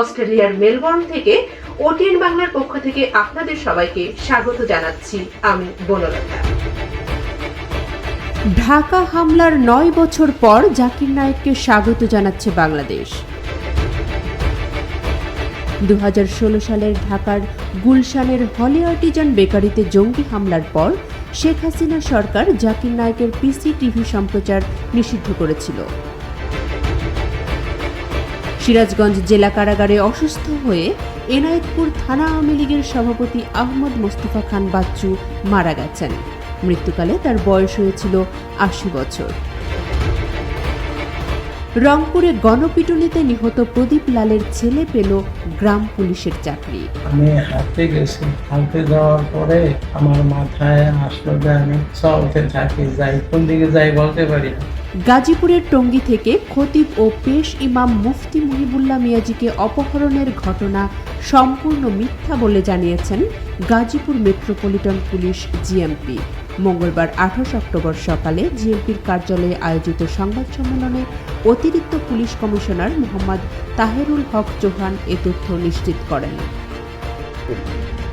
অস্ট্রেলিয়ার মেলবোর্ন থেকে ওটিএন বাংলার পক্ষ থেকে আপনাদের সবাইকে স্বাগত জানাচ্ছি। আমি বনলতা। ঢাকা হামলার নয় বছর পর জাকির নায়েককে স্বাগত জানাচ্ছে বাংলাদেশ। দু হাজার ষোলো সালের ঢাকার গুলশানের হলি আর্টিজান বেকারিতে জঙ্গি হামলার পর শেখ হাসিনা সরকার জাকির নায়েকের পিসি টিভি সম্প্রচার নিষিদ্ধ করেছিল। সিরাজগঞ্জ জেলা কারাগারে অসুস্থ হয়ে এনায়েতপুর থানা আওয়ামী লীগের সভাপতি আহমদ মোস্তফা খান বাচ্চু মারা গেছেন। মৃত্যুকালে তার বয়স হয়েছিল আশি বছর। রংপুরে গণপিটুনিতে নিহত প্রদীপ লালের ছেলে পেল গ্রাম পুলিশের চাকরি। আমি হাঁটতে গেছি। হাঁটতে যাওয়ার পরে আমার মাথায় আসলো যে আমি চলতে থাকি যাই কোন দিকে যাই বলতে পারি গাজীপুরের টঙ্গী থেকে খতিব ও পেশ ইমাম মুফতি মুহিবুল্লাহ মিয়াজিকে অপহরণের ঘটনা সম্পূর্ণ মিথ্যা বলে জানিয়েছেন গাজীপুর মেট্রোপলিটন পুলিশ জিএমপি। মঙ্গলবার আঠাশ অক্টোবর সকালে জিএমপির কার্যালয়ে আয়োজিত সংবাদ সম্মেলনে অতিরিক্ত পুলিশ কমিশনার মোহাম্মদ তাহেরুল হক চৌহান এ তথ্য নিশ্চিত করেন।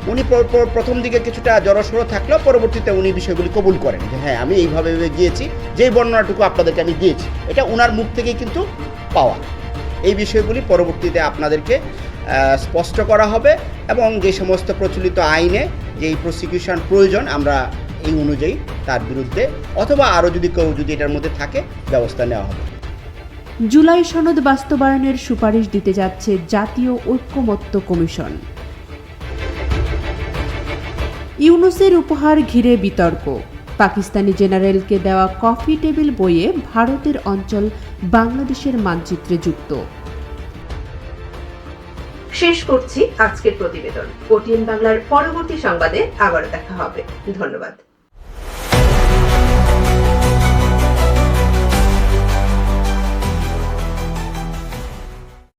উনি প্র- প্র- প্রথম দিকে কিছুটা জড়সড় থাকলেও পরবর্তীতে উনি বিষয়গুলি কবুল করেন। যে হ্যাঁ আমি এইভাবে গিয়েছি, যেই বর্ণনাটুকু আপনাদেরকে আমি দিয়েছি, এটা উনার মুখ থেকেই কিন্তু পাওয়া। এই বিষয়গুলি পরবর্তীতে আপনাদেরকে স্পষ্ট করা হবে এবং যে সমস্ত প্রচলিত আইনে যেই প্রসিকিউশন প্রয়োজন, আমরা এই অনুযায়ী তার বিরুদ্ধে অথবা আরও যদি কেউ যদি এটার মধ্যে থাকে, ব্যবস্থা নেওয়া হবে। জুলাই সনদ বাস্তবায়নের সুপারিশ দিতে যাচ্ছে জাতীয় ঐক্যমত্য কমিশন। ইউনুসের উপহার ঘিরে বিতর্ক। পাকিস্তানি জেনারেলকে দেওয়া কফি টেবিল বইয়ে ভারতের অঞ্চল বাংলাদেশের মানচিত্রে যুক্ত। শেষ করছি আজকের প্রতিবেদন। ওটিএন বাংলার পরবর্তী সংবাদে আবার দেখা হবে। ধন্যবাদ।